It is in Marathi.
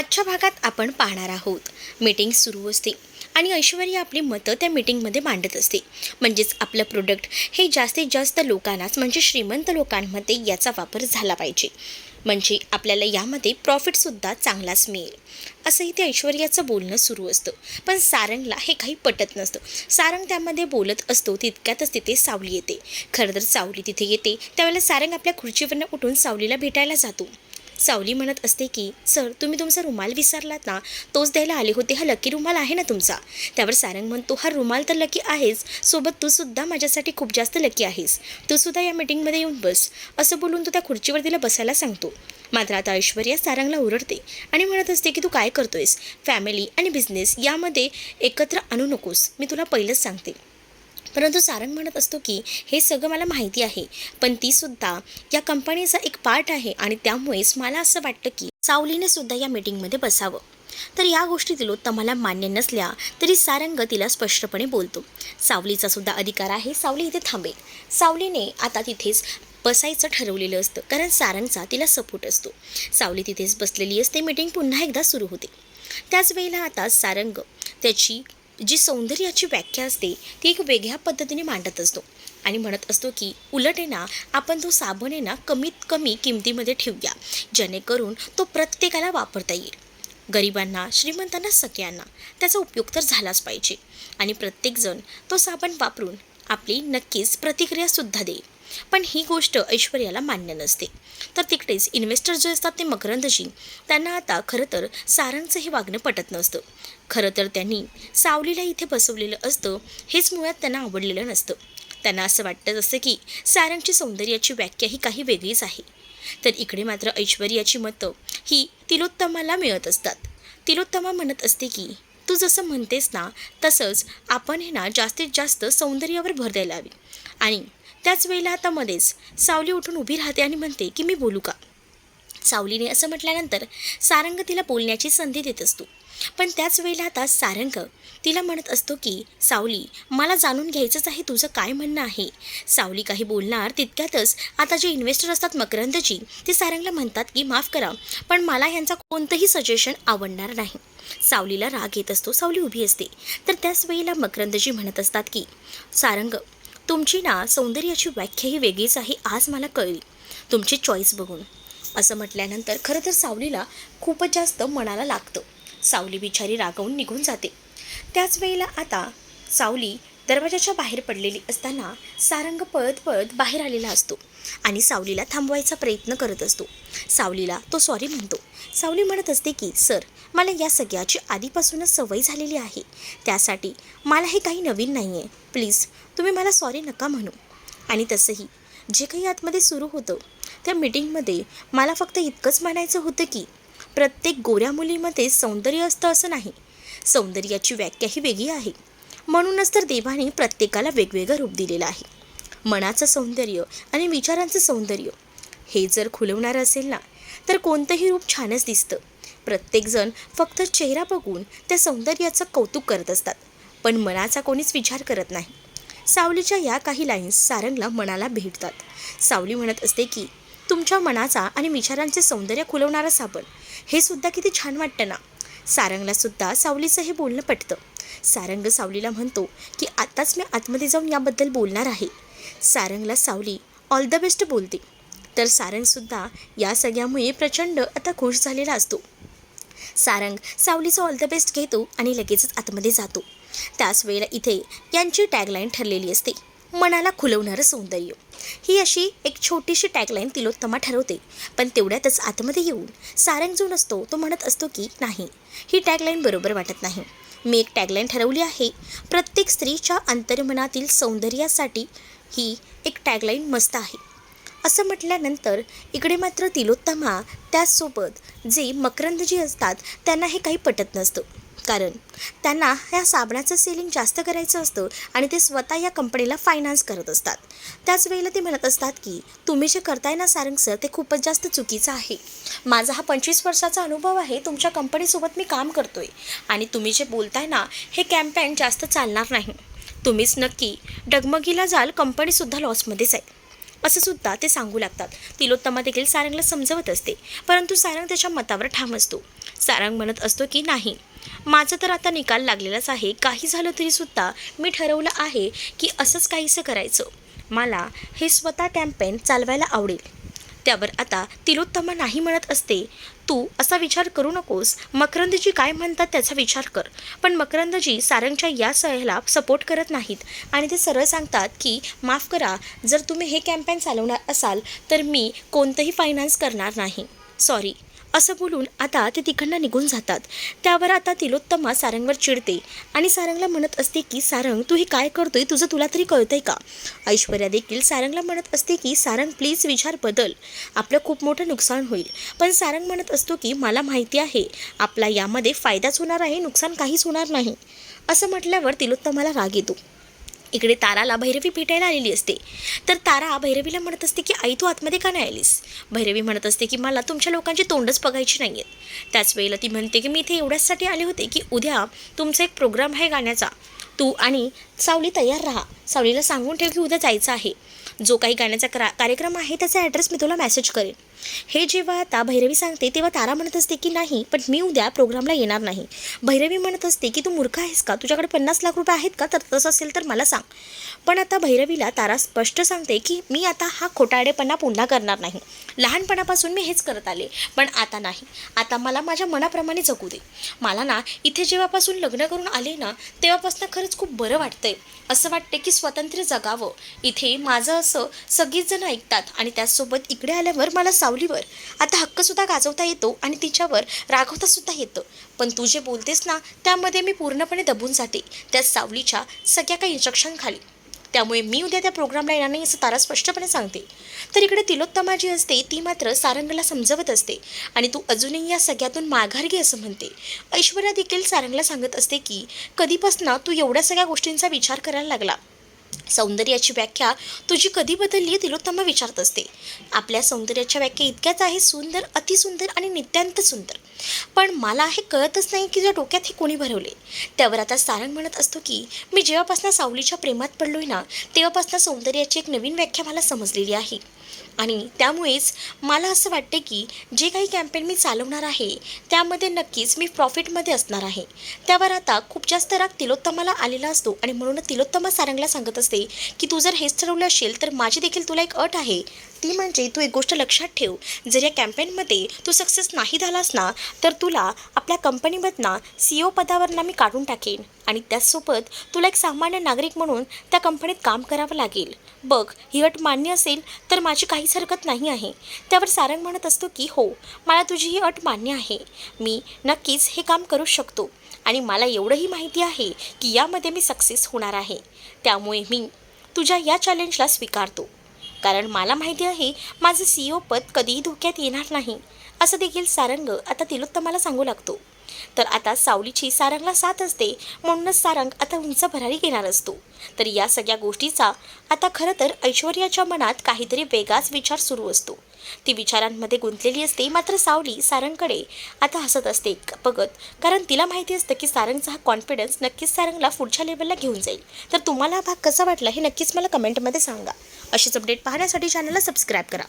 आजच्या भागात आपण पाहणार आहोत. मीटिंग सुरू असते आणि ऐश्वर्या आपली मतं त्या मीटिंगमध्ये मांडत असते. म्हणजेच आपलं प्रोडक्ट हे जास्तीत जास्त लोकांनाच म्हणजे श्रीमंत लोकांमध्ये याचा वापर झाला पाहिजे. म्हणजे आपल्याला यामध्ये प्रॉफिटसुद्धा चांगलाच मिळेल. असंही ते ऐश्वर्याचं बोलणं सुरू असतं. पण सारंगला हे काही पटत नसतं. सारंग त्यामध्ये बोलत असतो तितक्यातच तिथे सावली येते. खरं तर सावली तिथे येते. त्यावेळेला सारंग आपल्या खुर्चीवरनं उठून सावलीला भेटायला जातो. सावली म्हणत असते की सर तुम्ही तुमचा रुमाल विसरलात ना? तोच द्यायला आले होते. हा लकी रुमाल आहे ना तुमचा? त्यावर सारंग म्हणतो हा रुमाल तर लकी आहेच. सोबत तूसुद्धा माझ्यासाठी खूप जास्त लकी आहेस. तू सुद्धा या मीटिंगमध्ये येऊन बस. असं बोलून तो त्या खुर्चीवर तिला बसायला सांगतो. मात्र आता ऐश्वर्या सारंगला ओरडते आणि म्हणत असते की तू काय करतोयस? फॅमिली आणि बिझनेस यामध्ये एकत्र आणू नकोस. मी तुला पहिलंच सांगते. परंतु सारंग म्हणत असतो की हे सगळं मला माहिती आहे पण ती सुद्धा या कंपनीचा एक पार्ट आहे आणि त्यामुळेच मला असं वाटतं की सावलीने सुद्धा या मीटिंगमध्ये बसावं. तर या गोष्टी तिलोत्तमाला मान्य नसल्या तरी सारंग तिला स्पष्टपणे बोलतो. सावलीचा सुद्धा अधिकार आहे सावली इथे थांबेल. सावलीने आता तिथेच बसायचं ठरवलेलं असतं कारण सारंगचा तिला सपोर्ट असतो. सावली तिथेच बसलेली असते मीटिंग पुन्हा एकदा सुरू होते. त्याच वेळेला आता सारंग त्याची जी सौंदर्याची व्याख्या असते ती एक वेगळ्या पद्धतीने मांडत असतो. आणि म्हणत असतो की उलट आहे ना आपण तो साबण आहे ना कमीत कमी किमतीमध्ये ठेवूया. जेणेकरून तो प्रत्येकाला वापरता येईल. गरिबांना श्रीमंतांना सगळ्यांना त्याचा उपयोग तर झालाच पाहिजे. आणि प्रत्येकजण तो साबण वापरून आपली नक्कीच प्रतिक्रियासुद्धा देईल. पण ही गोष्ट ऐश्वर्याला मान्य नसते. तर तिकडेच इन्व्हेस्टर जे असतात ते मकरंदजी त्यांना आता खरं तर सारंगचं हे वागणं पटत नसतं. खरं तर त्यांनी सावलीला इथे बसवलेलं असतं हेच मुळात त्यांना आवडलेलं नसतं. त्यांना असं वाटत असतं की सारंगची सौंदर्याची व्याख्या ही काही वेगळीच आहे. तर इकडे मात्र ऐश्वर्याची मतं ही तिलोत्तमाला मिळत असतात. तिलोत्तमा म्हणत असते की तू जसं म्हणतेस ना तसंच आपण हे ना जास्तीत जास्त सौंदर्यावर भर द्यायला हवी. आणि त्याच वेळेला आता मध्येच सावली उठून उभी राहते आणि म्हणते की मी बोलू का? सावलीने असं म्हटल्यानंतर सारंग तिला बोलण्याची संधी देत असतो. पण त्याच वेळेला आता सारंग तिला म्हणत असतो की सावली मला जाणून घ्यायचंच आहे तुझं काय म्हणणं आहे. सावली काही बोलणार तितक्यातच आता जे इन्व्हेस्टर असतात मकरंदजी ते सारंगला म्हणतात की माफ करा पण मला ह्यांचा कोणतंही सजेशन आवडणार नाही. सावलीला राग येत असतो सावली उभी असते. तर त्याच वेळेला मकरंदजी म्हणत असतात की सारंग तुमची ना सौंदर्याची व्याख्या ही वेगळीच आहे आज मला कळली. तुमची चॉईस बघून. असं म्हटल्यानंतर खरं तर सावलीला खूपच जास्त मनाला लागतं. सावली बिचारी रागवून निघून जाते. त्याच वेळेला आता सावली दरवाजाच्या बाहेर पडलेली असताना सारंग पळत पळत बाहेर आलेला असतो आणि सावलीला थांबवायचा प्रयत्न करत असतो. सावलीला तो सॉरी म्हणतो. सावली म्हणत असते की सर मला या सगळ्याची आधीपासूनच सवय झालेली आहे. त्यासाठी मला हे काही नवीन नाही आहे प्लीज तुम्ही मला सॉरी नका म्हणू. आणि तसंही जे काही आतमध्ये सुरू होतं त्या मीटिंगमध्ये मला फक्त इतकंच म्हणायचं होतं की प्रत्येक गोऱ्या मुलीमध्ये सौंदर्य असतं असं नाही. सौंदर्याची व्याख्या ही वेगळी आहे. म्हणूनच तर देवाने प्रत्येकाला वेगवेगळं रूप दिलेलं आहे. मनाचं सौंदर्य आणि विचारांचं सौंदर्य. हे जर खुलवणारं असेल ना तर कोणतंही रूप छानच दिसतं. प्रत्येकजण फक्त चेहरा बघून त्या सौंदर्याचं कौतुक करत असतात पण मनाचा कोणीच विचार करत नाही. सावलीच्या या काही लाईन्स सारंगला मनाला भेटतात. सावली म्हणत असते की तुमच्या मनाचा आणि विचारांचे सौंदर्य खुलवणारं साबण हे सुद्धा किती छान वाटतं ना. सारंगला सुद्धा सावलीचं हे बोलणं पटतं. सारंग सावलीला म्हणतो की आत्ताच मी आतमध्ये जाऊन याबद्दल बोलणार आहे. सारंगला सावली ऑल द बेस्ट बोलते. तर सारंगसुद्धा या सगळ्यामुळे प्रचंड आता खुश झालेला असतो. सारंग सावलीचं ऑल द बेस्ट घेतो आणि लगेचच आतमध्ये जातो. त्याच वेळेला इथे यांची टॅगलाईन ठरलेली असते. मनाला खुलवणारं सौंदर्य. ही अशी एक छोटीशी टॅगलाईन तिलोत्तमा ठरवते. पण तेवढ्यातच आतमध्ये येऊन सारंग जो नसतो तो म्हणत असतो की नाही ही टॅगलाईन बरोबर वाटत नाही. मी एक टॅगलाईन ठरवली आहे. प्रत्येक स्त्रीच्या अंतर्मनातील सौंदर्यासाठी ही एक टॅगलाईन मस्त आहे. असं म्हटल्यानंतर इकडे मात्र तिलोत्तमा त्याचसोबत जे मकरंदजी असतात त्यांना हे काही पटत नसतं. कारण त्यांना ह्या साबणाचं सेलिंग जास्त करायचं असतं आणि ते स्वतः या कंपनीला फायनान्स करत असतात. त्याच वेळेला ते म्हणत असतात की तुम्ही जे करताय ना सारंग सर ते खूपच जास्त चुकीचं आहे. माझा हा पंचवीस वर्षाचा अनुभव आहे तुमच्या कंपनीसोबत मी काम करतोय. आणि तुम्ही जे बोलताय ना हे कॅम्पेन जास्त चालणार नाही. तुम्हीच नक्की डगमगीला जाल कंपनीसुद्धा लॉसमध्येच आहे. असं सुद्धा ते सांगू लागतात. तिलोत्तमा देखील सारंगला समजवत असते. परंतु सारंग त्याच्या मतावर ठाम असतो. सारंग म्हणत असतो की नाही माझं तर आता निकाल लागलेलाच आहे. काही झालं तरीसुद्धा मी ठरवलं आहे की असंच काहीसं करायचं. मला हे स्वतः कॅम्पेन चालवायला आवडेल. त्यावर आता तिलोत्तमा नाही म्हणत असते. तू असा विचार करू नकोस. मकरंदजी काय म्हणतात त्याचा विचार कर. पण मकरंदजी सारंगच्या या सह्याला सपोर्ट करत नाहीत. आणि ते सरळ सांगतात की माफ करा. जर तुम्ही हे कॅम्पेन चालवणार असाल तर मी कोणतंही फायनान्स करणार नाही. सॉरी असं बोलून आता ते तिकडनं निघून जातात. त्यावर आता तिलोत्तमा सारंगवर चिडते आणि सारंगला म्हणत असते की सारंग तू हे काय करतोय? तुझं तुला तरी कळतंय का? ऐश्वर्या देखील सारंगला म्हणत असते की सारंग प्लीज विचार बदल. आपलं खूप मोठं नुकसान होईल. पण सारंग म्हणत असतो की मला माहिती आहे. आपला यामध्ये फायदाच होणार आहे नुकसान काहीच होणार नाही. असं म्हटल्यावर तिलोत्तमाला राग येतो. इकडे ताराला भैरवी भेटायला आलेली असते. तर तारा भैरवीला म्हणत असते की आई तू आतमध्ये का नाही आलीस? भैरवी म्हणत असते की मला तुमच्या लोकांची तोंडच बघायची नाही आहेत त्याच वेळेला ती म्हणते की मी इथे एवढ्याचसाठी आले होते की उद्या तुमचा एक प्रोग्राम आहे गाण्याचा. तू आणि सावली तयार राहा. सावलीला सांगून ठेव की उद्या जायचं आहे. जो काही गाण्याचा करा कार्यक्रम आहे त्याचा ॲड्रेस मी तुला मेसेज करेन. हे जेव्हा आता भैरवी सांगते तेव्हा तारा म्हणत असते की नाही पण मी उद्या प्रोग्रामला येणार नाही. भैरवी म्हणत असते की तू मूर्ख आहेस का? तुझ्याकडे पन्नास लाख रुपये आहेत का? तर तसं असेल तर मला सांग. पण आता भैरवीला तारा स्पष्ट सांगते की मी आता हा खोटाडेपणा पुन्हा करणार नाही. लहानपणापासून मी हेच करत आले पण आता नाही. आता मला माझ्या मनाप्रमाणे जगू दे. मला ना इथे जेव्हापासून लग्न करून आले ना तेव्हापासून खरंच खूप बरं वाटतंय. असं वाटते की स्वातंत्र्य जगावं. इथे माझं असं सगळीच जण ऐकतात आणि त्याचसोबत इकडे आल्यावर मला सावलीवर. आता हक्कसुद्धा गाजवता येतो आणि तिच्यावर रागवतासुद्धा येतं. पण तू जे बोलतेस ना त्यामध्ये मी पूर्णपणे दबून जाते. त्या सावलीच्या सगळ्या काही इंस्ट्रक्शन खाली. त्यामुळे मी उद्या त्या प्रोग्रामला येणार नाही असं तारा स्पष्टपणे सांगते. तर इकडे तिलोत्तमा जी असते ती मात्र सारंगला समजवत असते. आणि तू अजूनही या सगळ्यातून माघार घे असं म्हणते. ऐश्वर्या देखील सारंगला सांगत असते की कधीपासून तू एवढ्या सगळ्या गोष्टींचा विचार करायला लागला. सौंदर्याची व्याख्या तुझी कधी बदलली तिलोत्तमा विचारत असते. आपल्या सौंदर्याच्या व्याख्या इतक्याच आहे सुंदर अतिसुंदर आणि नित्यांत सुंदर. पण मला हे कळतच नाही की तुझ्या डोक्यात हे कोणी भरवले त्यावर आता सारंग म्हणत असतो की मी जेव्हापासून सावलीच्या प्रेमात पडलोय ना तेव्हापासून सौंदर्याची एक नवीन व्याख्या मला समजलेली आहे. आणि त्यामुळेच मला असं वाटते की जे काही कॅम्पेन मी चालवणार आहे त्यामध्ये नक्कीच मी प्रॉफिटमध्ये असणार आहे. त्यावर आता खूप जास्त राग तिलोत्तमाला आलेला असतो आणि म्हणून तिलोत्तमा सारंगला सांगत असते की तू जर हेच ठरवलं असेल तर माझी देखील तुला एक अट आहे. ती म्हणजे तू एक गोष्ट लक्षात ठेव जर या कॅम्पेनमध्ये तू सक्सेस नाही झालास ना तर तुला आपल्या कंपनीमधनं सी ओ पदावरनं मी काढून टाकेन. आणि त्याचसोबत तुला एक सामान्य नागरिक म्हणून त्या कंपनीत काम करावं लागेल. बघ ही अट मान्य असेल तर माझी काहीच हरकत नाही आहे. त्यावर सारंग म्हणत असतो की हो मला तुझी ही अट मान्य आहे. मी नक्कीच हे काम करू शकतो. आणि मला एवढंही माहिती आहे की यामध्ये मी सक्सेस होणार आहे. त्यामुळे मी तुझ्या या चॅलेंजला स्वीकारतो. कारण मला माहिती आहे माझं सी ओ पद कधीही धोक्यात येणार नाही. असं देखील सारंग आता तिलोत्तमाला सांगू लागतो. तर आता सावलीची सारंगला साथ असते म्हणूनच सारंग आता उंच भरारी घेणार असतो. तर या सगळ्या गोष्टीचा आता खरं तर ऐश्वर्याच्या मनात काहीतरी वेगळाच विचार सुरू असतो. ती विचारांमध्ये गुंतलेली असते मात्र सावली सारंगकडे आता हसत असते बघत कारण तिला माहिती असतं की सारंगचा हा कॉन्फिडन्स नक्कीच सारंगला पुढच्या लेवलला घेऊन जाईल. तर तुम्हाला हा भाग कसा वाटला हे नक्कीच मला कमेंटमध्ये सांगा. अशीच अपडेट पाहण्यासाठी चॅनलला सबस्क्राईब करा.